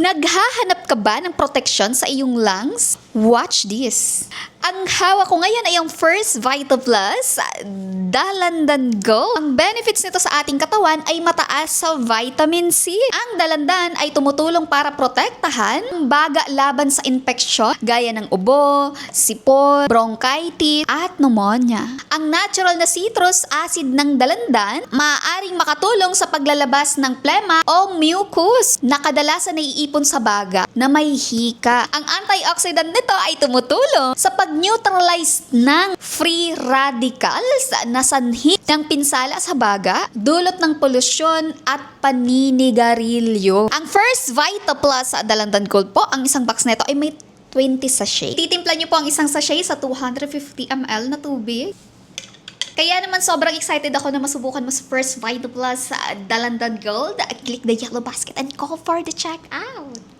Naghahanap ka ba ng protection sa iyong lungs? Watch this. Ang hawak ko ngayon ay ang First Vita Plus Dalandan Go. Ang benefits nito sa ating katawan ay mataas sa vitamin C. Ang dalandan ay tumutulong para protektahan ang baga laban sa infeksyon gaya ng ubo, sipon, bronchitis, at pneumonia. Ang natural na citrus acid ng dalandan maaaring makatulong sa paglalabas ng plema o mucus na kadalasan naiipon sa baga na may hika. Ang antioxidant nito ay tumutulong sa pag-neutralize ng free radicals na sanhi ng pinsala sa baga, dulot ng polusyon at paninigarilyo. Ang first Vita Plus sa Dalandan Gold po, ang isang box nito ay may 20 sachet. Titimpla niyo po ang isang sachet sa 250 ml na tubig. Kaya naman sobrang excited ako na masubukan mo sa first Vita Plus sa Dalandan Gold. Click the yellow basket and go for the checkout.